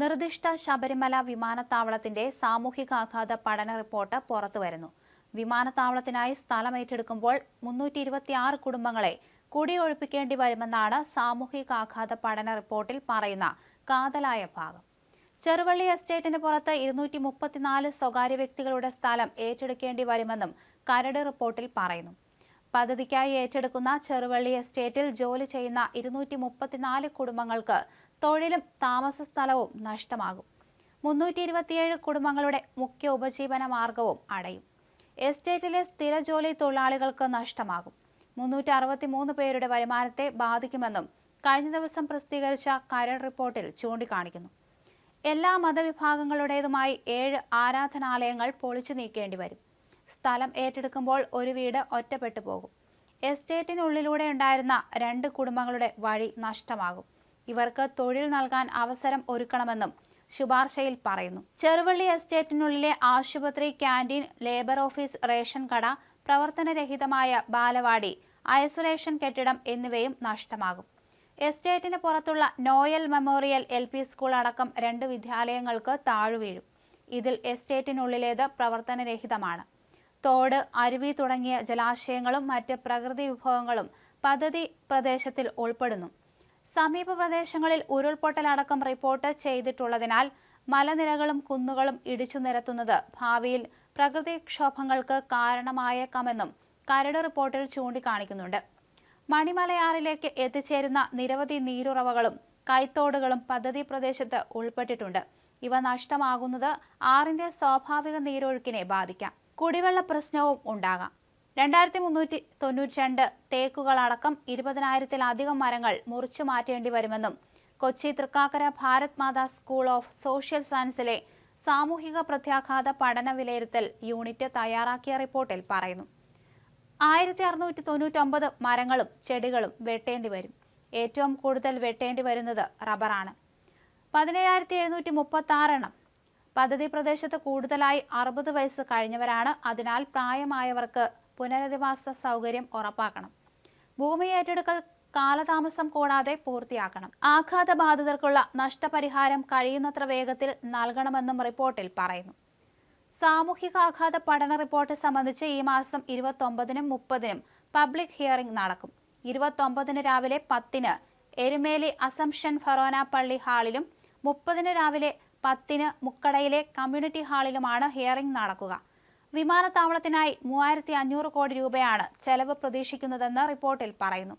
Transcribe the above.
നിർദ്ദിഷ്ട ശബരിമല വിമാനത്താവളത്തിന്റെ സാമൂഹികാഘാത പഠന റിപ്പോർട്ട് പുറത്തുവരുന്നു. വിമാനത്താവളത്തിനായി സ്ഥലം ഏറ്റെടുക്കുമ്പോൾ മുന്നൂറ്റി ഇരുപത്തിയാറ് കുടുംബങ്ങളെ കുടിയൊഴിപ്പിക്കേണ്ടി വരുമെന്നാണ് സാമൂഹികാഘാത പഠന റിപ്പോർട്ടിൽ പറയുന്ന കാതലായ ഭാഗം. ചെറുവള്ളി എസ്റ്റേറ്റിന് പുറത്ത് ഇരുന്നൂറ്റി മുപ്പത്തിനാല് സ്വകാര്യ വ്യക്തികളുടെ സ്ഥലം ഏറ്റെടുക്കേണ്ടി വരുമെന്നും കരട് റിപ്പോർട്ടിൽ പറയുന്നു. പദ്ധതിക്കായി ഏറ്റെടുക്കുന്ന ചെറുവള്ളി എസ്റ്റേറ്റിൽ ജോലി ചെയ്യുന്ന ഇരുന്നൂറ്റി മുപ്പത്തിനാല് കുടുംബങ്ങൾക്ക് തൊഴിലും താമസ സ്ഥലവും നഷ്ടമാകും. മുന്നൂറ്റി ഇരുപത്തിയേഴ് കുടുംബങ്ങളുടെ മുഖ്യ ഉപജീവന മാർഗവും അടയും. എസ്റ്റേറ്റിലെ സ്ഥിര ജോലി തൊഴിലാളികൾക്ക് നഷ്ടമാകും. മുന്നൂറ്റി അറുപത്തി മൂന്ന് പേരുടെ വരുമാനത്തെ ബാധിക്കുമെന്നും കഴിഞ്ഞ ദിവസം പ്രസിദ്ധീകരിച്ച കരൾ റിപ്പോർട്ടിൽ ചൂണ്ടിക്കാണിക്കുന്നു. എല്ലാ മതവിഭാഗങ്ങളുടേതുമായി ഏഴ് ആരാധനാലയങ്ങൾ പൊളിച്ചു നീക്കേണ്ടി വരും. സ്ഥലം ഏറ്റെടുക്കുമ്പോൾ ഒരു വീട് ഒറ്റപ്പെട്ടു പോകും. എസ്റ്റേറ്റിനുള്ളിലൂടെ ഉണ്ടായിരുന്ന രണ്ട് കുടുംബങ്ങളുടെ വഴി നഷ്ടമാകും. ഇവർക്ക് തൊഴിൽ നൽകാൻ അവസരം ഒരുക്കണമെന്നും ശുപാർശയിൽ പറയുന്നു. ചെറുവള്ളി എസ്റ്റേറ്റിനുള്ളിലെ ആശുപത്രി ക്യാന്റീൻ ലേബർ ഓഫീസ് റേഷൻ കട പ്രവർത്തനരഹിതമായ ബാലവാടി ഐസൊലേഷൻ കെട്ടിടം എന്നിവയും നഷ്ടമാകും. എസ്റ്റേറ്റിന് പുറത്തുള്ള Noel memorial L P school അടക്കം രണ്ട് വിദ്യാലയങ്ങൾക്ക് താഴ്വീഴും ഇതിൽ എസ്റ്റേറ്റിനുള്ളിലേത് പ്രവർത്തനരഹിതമാണ്. തോട് അരുവി തുടങ്ങിയ ജലാശയങ്ങളും മറ്റ് പ്രകൃതി വിഭവങ്ങളും പദ്ധതി പ്രദേശത്തിൽ ഉൾപ്പെടുന്നു. സമീപ പ്രദേശങ്ങളിൽ ഉരുൾപൊട്ടലടക്കം റിപ്പോർട്ട് ചെയ്തിട്ടുള്ളതിനാൽ മലനിരകളും കുന്നുകളും ഇടിച്ചു നിരത്തുന്നത് ഭാവിയിൽ പ്രകൃതിക്ഷോഭങ്ങൾക്ക് കാരണമായേക്കാമെന്നും കരട് റിപ്പോർട്ടിൽ ചൂണ്ടിക്കാണിക്കുന്നുണ്ട്. മണിമലയാറിലേക്ക് എത്തിച്ചേരുന്ന നിരവധി നീരുറവകളും കൈത്തോടുകളും പദ്ധതി പ്രദേശത്ത് ഉൾപ്പെട്ടിട്ടുണ്ട്. ഇവ നഷ്ടമാകുന്നത് ആറിന്റെ സ്വാഭാവിക നീരൊഴുക്കിനെ ബാധിക്കാം. കുടിവെള്ള പ്രശ്നവും ഉണ്ടാകാം. രണ്ടായിരത്തി മുന്നൂറ്റി തൊണ്ണൂറ്റി രണ്ട് തേക്കുകളടക്കം ഇരുപതിനായിരത്തിലധികം മരങ്ങൾ മുറിച്ചു മാറ്റേണ്ടി വരുമെന്നും Kochi Thrikkakara Bharat Mata school of social സയൻസിലെ സാമൂഹിക പ്രത്യാഘാത പഠന വിലയിരുത്തൽ യൂണിറ്റ് തയ്യാറാക്കിയ റിപ്പോർട്ടിൽ പറയുന്നു. ആയിരത്തി അറുന്നൂറ്റി തൊണ്ണൂറ്റൊമ്പത് മരങ്ങളും ചെടികളും വെട്ടേണ്ടി വരും. ഏറ്റവും കൂടുതൽ വെട്ടേണ്ടി വരുന്നത് റബ്ബറാണ്. പതിനേഴായിരത്തി എഴുന്നൂറ്റി മുപ്പത്തി ആറെണ്ണം പദ്ധതി പ്രദേശത്ത് കൂടുതലായി അറുപത് വയസ്സ് കഴിഞ്ഞവരാണ്. അതിനാൽ പ്രായമായവർക്ക് പുനരധിവാസ സൗകര്യം ഉറപ്പാക്കണം. ഭൂമി ഏറ്റെടുക്കൽ കാലതാമസം കൂടാതെ പൂർത്തിയാക്കണം. ആഘാതബാധിതർക്കുള്ള നഷ്ടപരിഹാരം കഴിയുന്നത്ര വേഗത്തിൽ നൽകണമെന്നും റിപ്പോർട്ടിൽ പറയുന്നു. സാമൂഹിക ആഘാത പഠന റിപ്പോർട്ട് സംബന്ധിച്ച് ഈ മാസം ഇരുപത്തൊമ്പതിനും മുപ്പതിനും പബ്ലിക് ഹിയറിംഗ് നടക്കും. ഇരുപത്തൊമ്പതിന് രാവിലെ പത്തിന് എരുമേലി അസംഷൻ ഫറോന പള്ളി ഹാളിലും മുപ്പതിന് രാവിലെ പത്തിന് മുക്കടയിലെ കമ്മ്യൂണിറ്റി ഹാളിലുമാണ് ഹിയറിംഗ് നടക്കുക. വിമാനത്താവളത്തിനായി മൂവായിരത്തി അഞ്ഞൂറ് കോടി രൂപയാണ് ചെലവ് പ്രതീക്ഷിക്കുന്നതെന്ന് റിപ്പോർട്ടിൽ പറയുന്നു